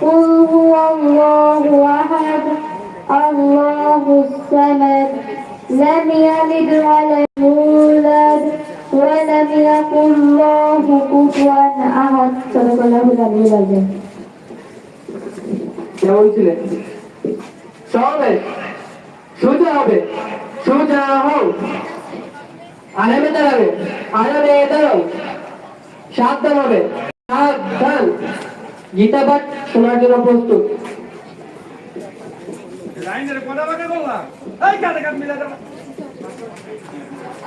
قل هو الله أحد الله الصمد لم يلد ولم يولد ولم يكن له كفوا أحد صدق الله العلي العظيم কেমন ছিলেন সবে সোজা হবে সোজা হও আরামে দাঁড়াবে আরামে দাঁড়াও সাবধান হবে। সাবধান। গীতা পাঠ শোনার জন্য প্রস্তুত।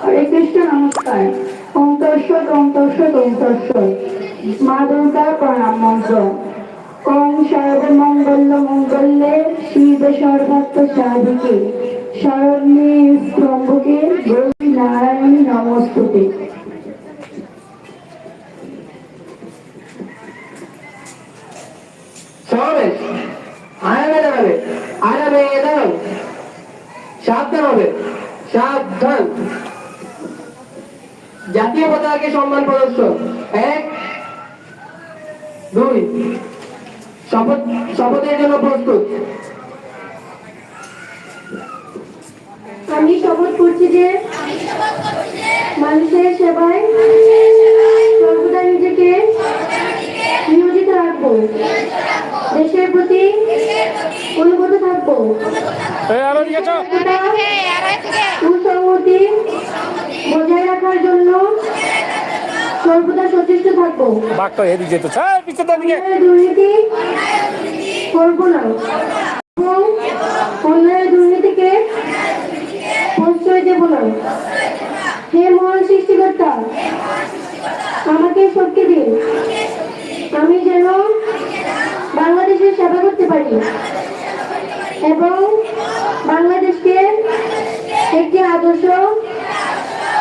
হরে কৃষ্ণ নমস্কার। তৎসৎ ওম তৎসৎ মা দুর্গার প্রণাম মন্ত্র। ওম সর্বমঙ্গল মঙ্গলে শিব সর্বাত্ম সাধিকে। শরণ্যে স্তম্ভকে গৌরী নারায়ণী নমস্তুতে সবে আরামে দাঁড়াবে আরামে দাঁড়াও সাবধান হবে। সাবধান। জাতীয় পতাকাকে সম্মান প্রদর্শন। এক, দুই, শপথ, শপথের জন্য প্রস্তুত। আমি শপথ করছি যে মানুষের সেবায় সর্বদা নিজেকে নিয়োজিত রাখব। দেশের প্রতি অনুগত থাকব। সুসংহতি বজায় রাখার জন্য সর্বদা সচেষ্ট থাকব। যেত অন্যায় দুর্নীতি করব না। এবং অন্যায় দুর্নীতিকে প্রশ্রয় দেব না। হে মহান সৃষ্টিকর্তা আমাকে শক্তি দিন। আমি যেন বাংলাদেশের সেবা করতে পারি। এবং বাংলাদেশকে একটি আদর্শ,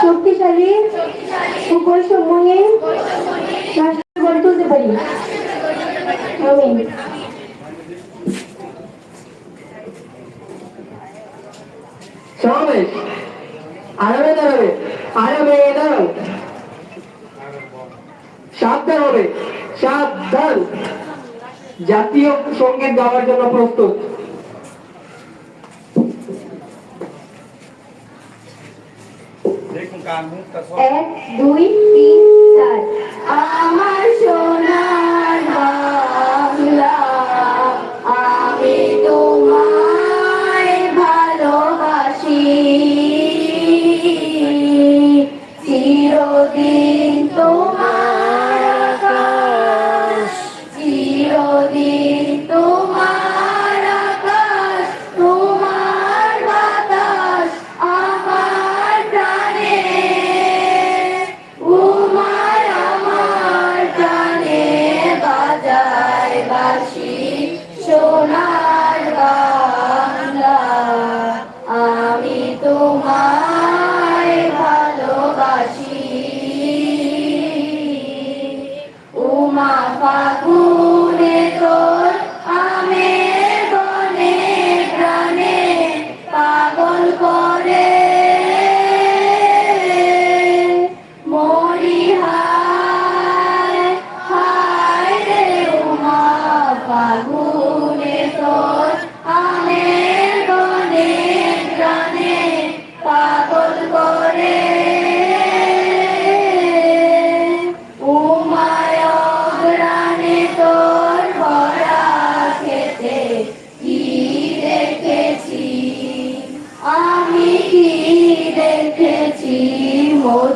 শক্তিশালী ও বৈষম্যহীন রাষ্ট্র গড়ে তুলতে পারি। আমিন। সাবধান হবে। সাবধান। জাতীয় সংগীত গাওয়ার জন্য প্রস্তুত। এক দুই তিন চার। আমার সোনার pago.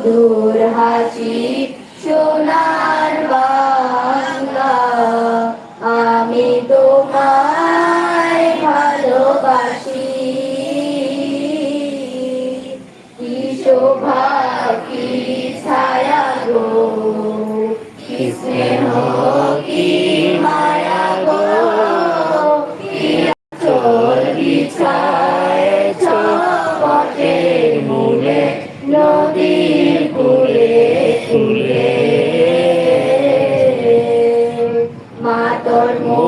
মধুর হাসি সোনার বাংলা। আমি তোমায় ভালোবাসি। কি শোভা কি ছায়া।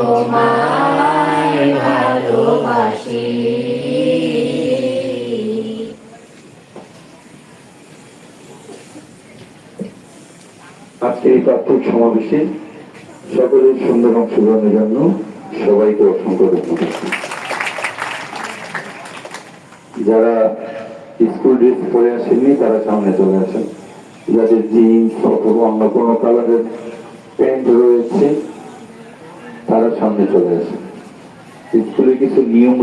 তোমায় ভালোবাসি। আজকের এই প্রাথমিক সমাবেশে সকলের সুন্দর অংশগ্রহণের জন্য সবাইকে অসংখ্য ধন্যবাদ। যারা স্কুল ড্রেস পরে আসেননি, তারা সামনে চলে আসেন। যাদের জিন্স অথবা অন্য কোনো কালারের প্যান্ট রয়েছে তারা সামনে চলে আসে। স্কুলে কিছু নিয়ম